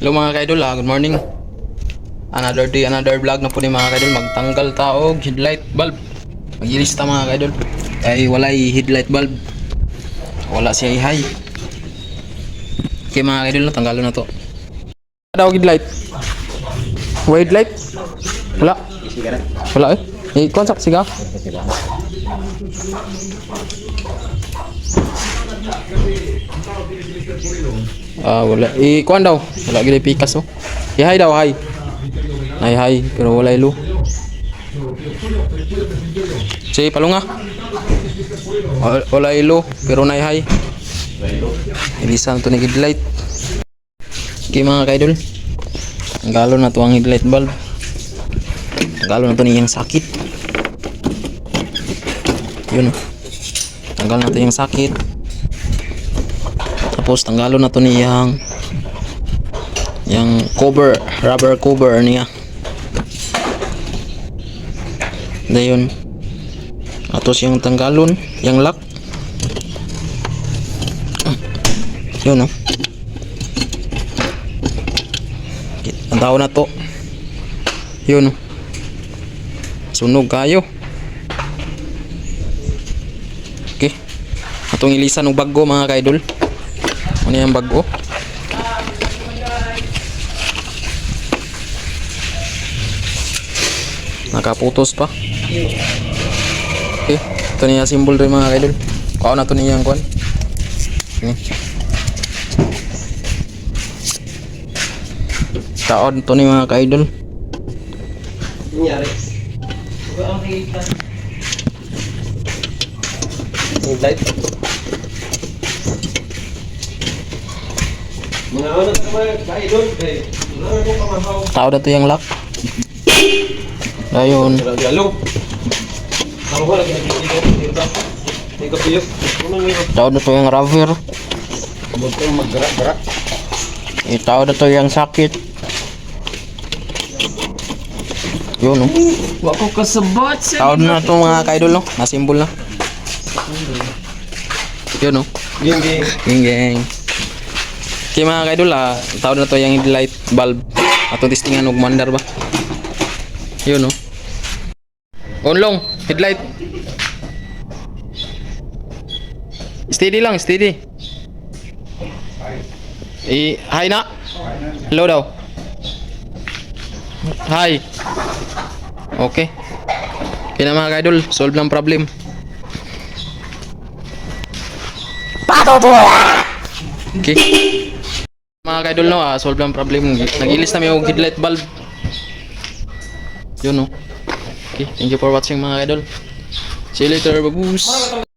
Hello mga kaidol, ah, good morning. Another day, another vlog na po ni mga kaidol. Magtanggal taog headlight bulb. Magilis ta mga kaidol. Ay walay headlight bulb. Wala siya ihay. Okay mga kaidol, no, tanggalon na to. Daw headlight. Wait headlight? Wala. Wala eh. Eh, konsak siga. Ah, wala. Eh, kuan daw. Wala gid pikas oh. Ihay daw, hay. Ay, hay, pero wala ilo. Sige, palunga. Wala- ilo, pero nay hay. Ilisan to ni headlight. Okay mga kaidol. Tanggalon na to ang headlight bulb. Tanggalon na to niyang sakit. Yun. Tanggal na to yung sakit. Tapos tanggalon na to niyang yung cover, rubber cover niya. Dayon. Atos yung tanggalon, yung lock. Yun oh. Ang tao na to. Yun oh. Sunog kayo. Okay. Atong ilisan ng bago mga kaidol. Ano yung bago? Nakaputos pa. Okay. Ito niya symbol rin mga kaidol. Kuha na ito niya ang kuhan. Okay. Taon ito ni mga kaidol. Nangyari. Headlight. Mga ano sa mga kaidol, eh. Wala na kong kamahaw. Tao na ito yung lock. Ayun. Wala galo. Ako wala ginagigil. Dito. Dito piyo. Ano nang yun? Tao na ito yung rubber. Huwag kang maggarak-garak. Eh, tao na ito yung sakit. Yun oh. Wako kasabot sa Tao na ito mga kaidol no. Nasimbol na. Yun oh. Game game. Ging ging. Okay mga kaidol ah, na to yung headlight bulb. Atong testingan og mandar ba? Yun oh. Onlong, headlight. Steady lang, steady. Eh, hi na. Hello daw. Hi. Okay. Okay na mga kaidol, solve ng problem. Okay. Mga kaidol no, ah, solve ang problem. Nag-ilis na may og headlight bulb. Yun no. Okay, thank you for watching mga kaidol. See you later, baboos.